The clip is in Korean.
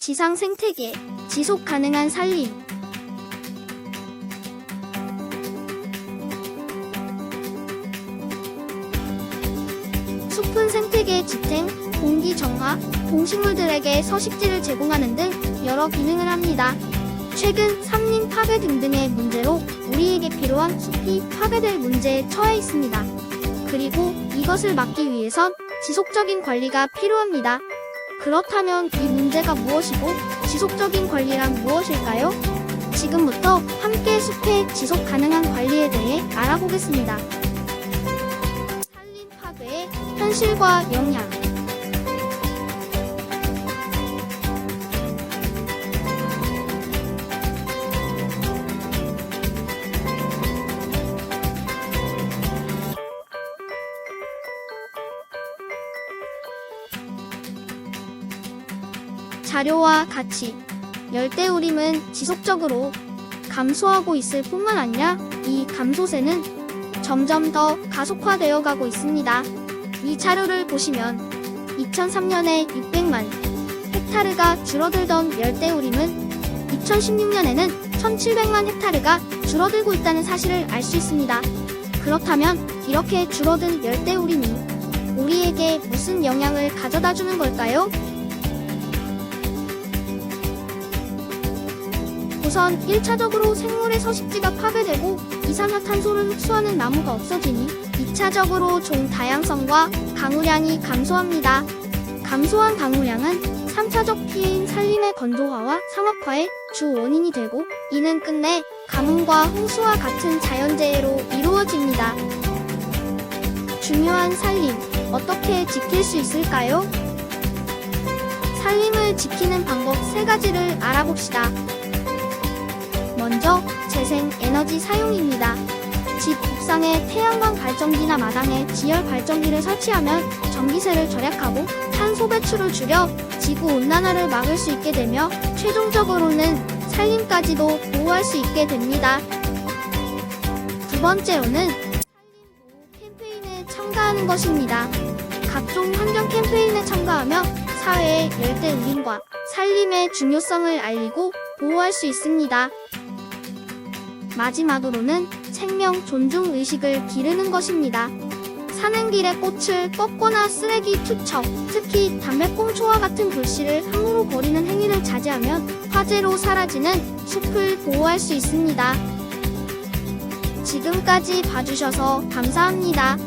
지상 생태계, 지속 가능한 산림. 숲은 생태계의 지탱, 공기 정화, 동식물들에게 서식지를 제공하는 등 여러 기능을 합니다. 최근 산림 파괴 등등의 문제로 우리에게 필요한 숲이 파괴될 문제에 처해 있습니다. 그리고 이것을 막기 위해선 지속적인 관리가 필요합니다. 그렇다면 이 문제가 무엇이고 지속적인 관리란 무엇일까요? 지금부터 함께 숲의 지속 가능한 관리에 대해 알아보겠습니다. 산림 파괴의 현실과 영향. 자료와 가치. 열대우림은 지속적으로 감소하고 있을 뿐만 아니라 이 감소세는 점점 더 가속화되어 가고 있습니다. 이 자료를 보시면 2003년에 600만 헥타르가 줄어들던 열대우림은 2016년에는 1700만 헥타르가 줄어들고 있다는 사실을 알 수 있습니다. 그렇다면 이렇게 줄어든 열대우림이 우리에게 무슨 영향을 가져다 주는 걸까요? 우선 1차적으로 생물의 서식지가 파괴되고 이산화탄소를 흡수하는 나무가 없어지니 2차적으로 종 다양성과 강우량이 감소합니다. 감소한 강우량은 3차적 피해인 산림의 건조화와 상업화의 주 원인이 되고 이는 끝내 가뭄과 홍수와 같은 자연재해로 이루어집니다. 중요한 산림, 어떻게 지킬 수 있을까요? 산림을 지키는 방법 세 가지를 알아봅시다. 먼저 재생 에너지 사용입니다. 집 옥상에 태양광 발전기나 마당에 지열 발전기를 설치하면 전기세를 절약하고 탄소 배출을 줄여 지구 온난화를 막을 수 있게 되며 최종적으로는 산림까지도 보호할 수 있게 됩니다. 두 번째로는 산림 보호 캠페인에 참가하는 것입니다. 각종 환경 캠페인에 참가하며 사회의 열대 우림과 산림의 중요성을 알리고 보호할 수 있습니다. 마지막으로는 생명 존중 의식을 기르는 것입니다. 사는 길에 꽃을 꺾거나 쓰레기 투척, 특히 담배꽁초와 같은 불씨를 함부로 버리는 행위를 자제하면 화재로 사라지는 숲을 보호할 수 있습니다. 지금까지 봐주셔서 감사합니다.